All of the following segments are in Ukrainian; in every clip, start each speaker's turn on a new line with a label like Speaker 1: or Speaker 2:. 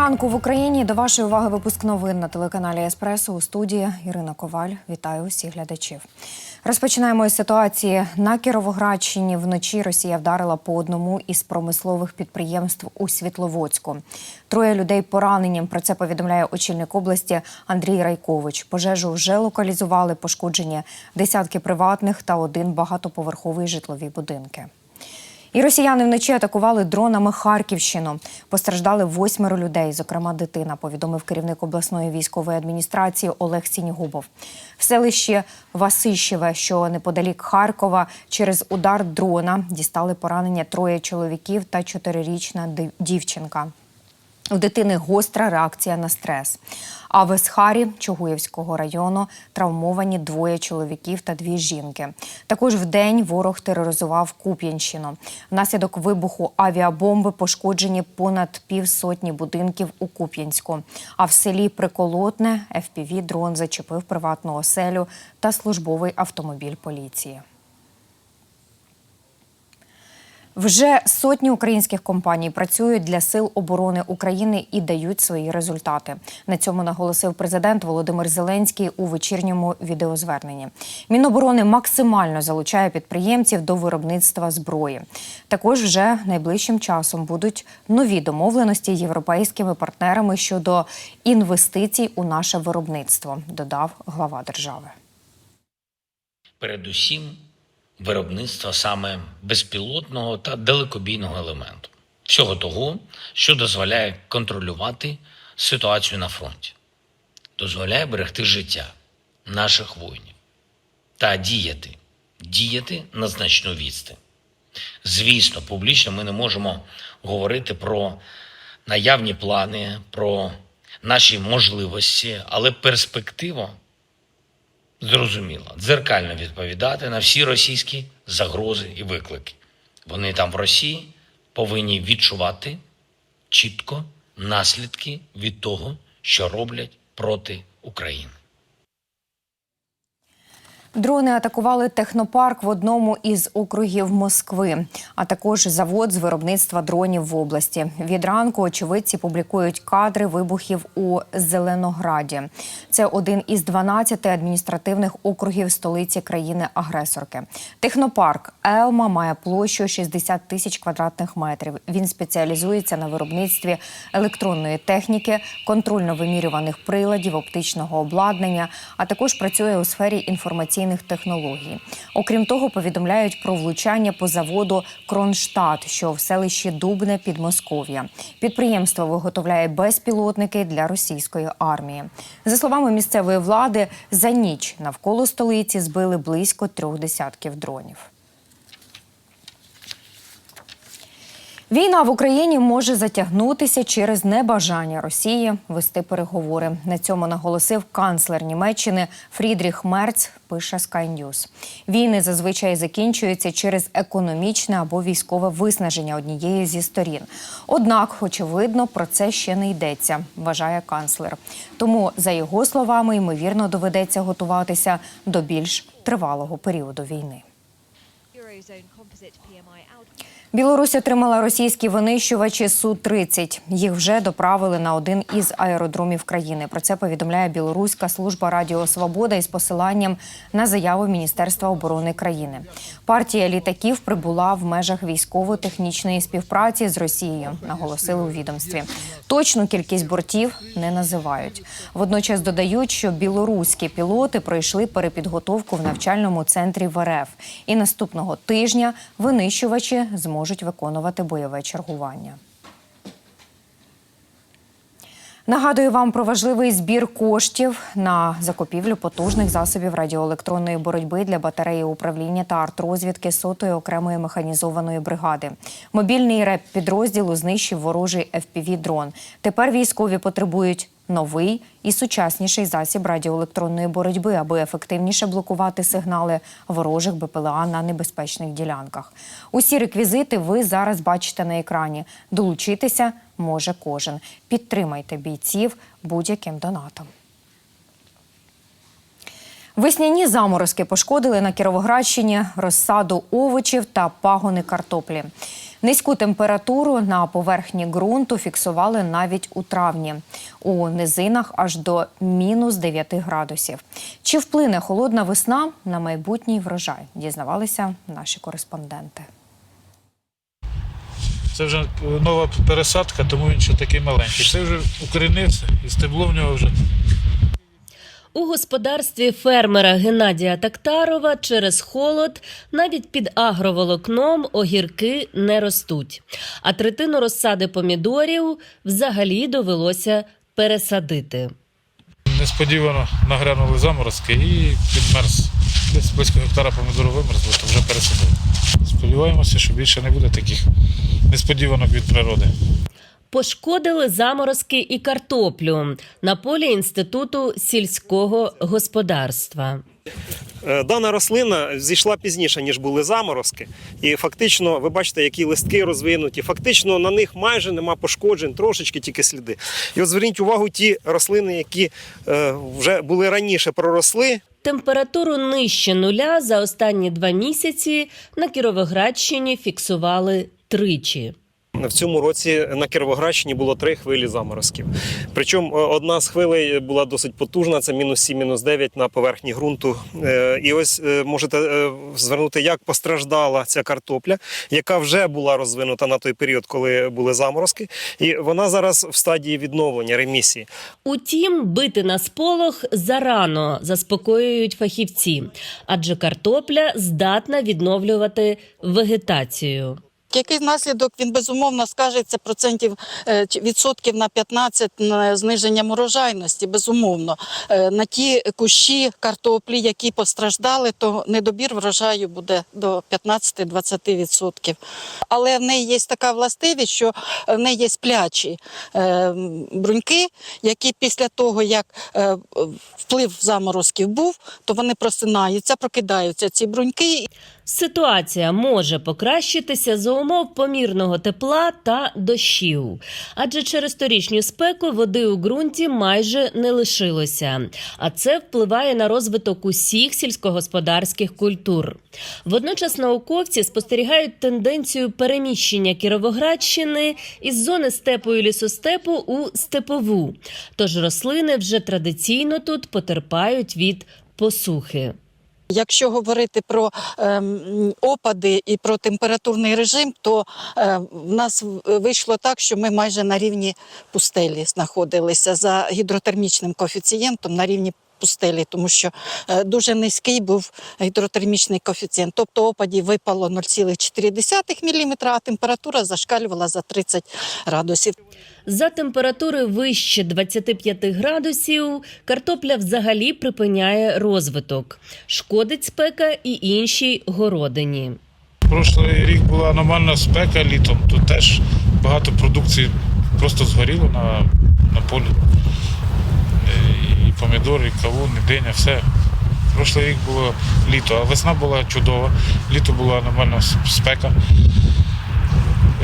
Speaker 1: Ранку в Україні до вашої уваги випуск новин на телеканалі Еспресо у студії Ірина Коваль. Вітаю усіх глядачів. Розпочинаємо із ситуації на Кіровоградщині. Вночі Росія вдарила по одному із промислових підприємств у Світловодську. Троє людей поранені. Про це повідомляє очільник області Андрій Райкович. Пожежу вже локалізували пошкоджені десятки приватних та один багатоповерховий житлові будинки. І росіяни вночі атакували дронами Харківщину. Постраждали восьмеро людей, зокрема дитина, повідомив керівник обласної військової адміністрації Олег Сінігубов. В селищі Васищеве, що неподалік Харкова, через удар дрона дістали поранення троє чоловіків та чотирирічна дівчинка. У дитини гостра реакція на стрес. А в Есхарі Чугуєвського району травмовані двоє чоловіків та дві жінки. Також в день ворог тероризував Куп'янщину. Внаслідок вибуху авіабомби пошкоджені понад півсотні будинків у Куп'янську. А в селі Приколотне fpv дрон зачепив приватну оселю та службовий автомобіль поліції. Вже сотні українських компаній працюють для сил оборони України і дають свої результати. На цьому наголосив президент Володимир Зеленський у вечірньому відеозверненні. Міноборони максимально залучає підприємців до виробництва зброї. Також вже найближчим часом будуть нові домовленості європейськими партнерами щодо інвестицій у наше виробництво, додав глава держави.
Speaker 2: передусім виробництва саме безпілотного та далекобійного елементу, всього того, що дозволяє контролювати ситуацію на фронті, дозволяє берегти життя наших воїнів та діяти, діяти на значну відстань. Звісно, публічно ми не можемо говорити про наявні плани, про наші можливості, але перспектива зрозуміло, дзеркально відповідати на всі російські загрози і виклики. Вони там в Росії повинні відчувати чітко наслідки від того, що роблять проти України.
Speaker 1: Дрони атакували технопарк в одному із округів Москви, а також завод з виробництва дронів в області. Від ранку очевидці публікують кадри вибухів у Зеленограді. Це один із 12 адміністративних округів столиці країни-агресорки. Технопарк Елма має площу 60 тисяч квадратних метрів. Він спеціалізується на виробництві електронної техніки, контрольно-вимірюваних приладів, оптичного обладнання, а також працює у сфері інформаційних технологій. Окрім того, повідомляють про влучання по заводу Кронштадт, що в селищі Дубне Підмосков'я. Підприємство виготовляє безпілотники для російської армії. За словами місцевої влади, за ніч навколо столиці збили близько трьох десятків дронів. Війна в Україні може затягнутися через небажання Росії вести переговори. На цьому наголосив канцлер Німеччини Фрідріх Мерц. Пише Sky News. Війни зазвичай закінчуються через економічне або військове виснаження однієї зі сторін. Однак, очевидно, про це ще не йдеться, вважає канцлер. Тому, за його словами, ймовірно доведеться готуватися до більш тривалого періоду війни. Білорусь отримала російські винищувачі Су-30. Їх вже доправили на один із аеродромів країни. Про це повідомляє білоруська служба Радіо Свобода із посиланням на заяву Міністерства оборони країни. Партія літаків прибула в межах військово-технічної співпраці з Росією, наголосили у відомстві. Точну кількість бортів не називають. Водночас додають, що білоруські пілоти пройшли перепідготовку в навчальному центрі в РФ. І наступного тижня винищувачі зможуть виконувати бойове чергування. Нагадую вам про важливий збір коштів на закупівлю потужних засобів радіоелектронної боротьби для батареї управління та артрозвідки сотої окремої механізованої бригади. Мобільний реп підрозділу знищив ворожий fpv дрон Тепер військові потребують новий і сучасніший засіб радіоелектронної боротьби, аби ефективніше блокувати сигнали ворожих БПЛА на небезпечних ділянках. Усі реквізити ви зараз бачите на екрані. Долучитися може кожен. Підтримайте бійців будь-яким донатом. Весняні заморозки пошкодили на Кіровоградщині розсаду овочів та пагони картоплі. Низьку температуру на поверхні ґрунту фіксували навіть у травні. У низинах аж до мінус 9 градусів. Чи вплине холодна весна на майбутній врожай? Дізнавалися наші кореспонденти.
Speaker 3: Це вже нова пересадка, тому він ще такий маленький. Це вже укорінився і стебло в нього вже
Speaker 4: У господарстві фермера Геннадія Тактарова через холод навіть під агроволокном огірки не ростуть. А третину розсади помідорів взагалі довелося пересадити.
Speaker 3: несподівано нагрянули заморозки і підмерз. Десь близько гектара помідору вимерзло, то вже пересадили. Сподіваємося, що більше не буде таких несподіванок від природи.
Speaker 4: Пошкодили заморозки і картоплю на полі інституту сільського господарства.
Speaker 5: Е, Дана рослина зійшла пізніше, ніж були заморозки, і фактично, ви бачите, які листки розвинуті. Фактично на них майже нема пошкоджень, трошечки тільки сліди. І от зверніть увагу, ті рослини, які е, вже були раніше проросли,
Speaker 4: Температуру нижче нуля за останні два місяці на Кіровоградщині фіксували тричі.
Speaker 5: В цьому році на Кіровоградщині було три хвилі заморозків. Причому е, одна з хвилей була досить потужна, це мінус 7, мінус 9 на поверхні ґрунту. Е, І ось е, можете звернути, як постраждала ця картопля, яка вже була розвинута на той період, коли були заморозки. І вона зараз в стадії відновлення, ремісії.
Speaker 4: Утім, бити на сполох зарано заспокоюють фахівці, адже картопля здатна відновлювати вегетацію.
Speaker 6: Який наслідок він безумовно скажеться процентів е, відсотків на 15 на зниження урожайності, безумовно. Е, На ті кущі картоплі, які постраждали, то недобір врожаю буде до 15-20 відсотків. Але в неї є така властивість, що в неї є сплячі е, бруньки, які після того, як е, вплив заморозків був, то вони просинаються, прокидаються ці бруньки
Speaker 4: Ситуація може покращитися за умов помірного тепла та дощів, адже через торічню спеку води у ґрунті майже не лишилося, а це впливає на розвиток усіх сільськогосподарських культур. Водночас науковці спостерігають тенденцію переміщення Кіровоградщини із зони степу і лісостепу у степову. Тож рослини вже традиційно тут потерпають від посухи.
Speaker 6: Якщо говорити про ем, опади і про температурний режим, то е, в нас вийшло так, що ми майже на рівні пустелі знаходилися за гідротермічним коефіцієнтом на рівні пустелі, тому що е, дуже низький був гідротермічний коефіцієнт. Тобто опадів випало 0,4 мм, а температура зашкалювала за 30 градусів.
Speaker 4: За температури вище 25 градусів картопля взагалі припиняє розвиток. Шкодить спека і іншій городині.
Speaker 3: Прошлий рік була аномальна спека літом, тут теж багато продукції просто згоріло на, на полі. І помідори, і кавун, і диня, все. Прошлий рік було літо, а весна була чудова. Літо була аномальна с- спека.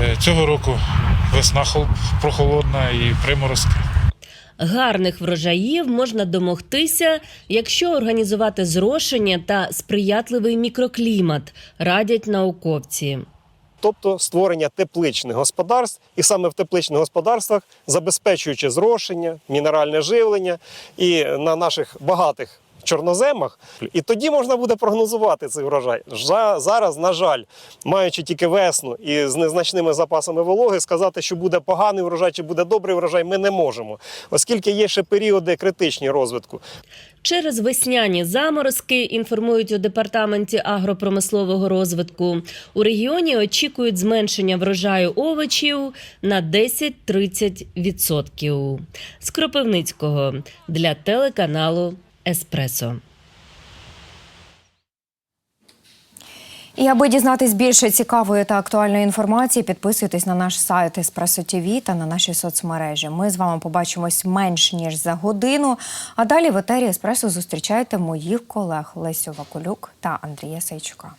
Speaker 3: Е, Цього року весна хол- прохолодна і приморозки.
Speaker 4: Гарних врожаїв можна домогтися, якщо організувати зрошення та сприятливий мікроклімат, радять науковці.
Speaker 5: Тобто створення тепличних господарств, і саме в тепличних господарствах, забезпечуючи зрошення, мінеральне живлення і на наших багатих чорноземах, і тоді можна буде прогнозувати цей врожай. Жа- Зараз, на жаль, маючи тільки весну і з незначними запасами вологи, сказати, що буде поганий врожай чи буде добрий врожай, ми не можемо, оскільки є ще періоди критичні розвитку.
Speaker 4: Через весняні заморозки інформують у департаменті агропромислового розвитку. У регіоні очікують зменшення врожаю овочів на 10-30%. З Кропивницького для телеканалу Еспресо.
Speaker 1: І аби дізнатись більше цікавої та актуальної інформації, підписуйтесь на наш сайт Еспресо ТВ та на наші соцмережі. Ми з вами побачимось менш ніж за годину. А далі в етері Еспресо зустрічайте моїх колег Лесю Вакулюк та Андрія Сейчука.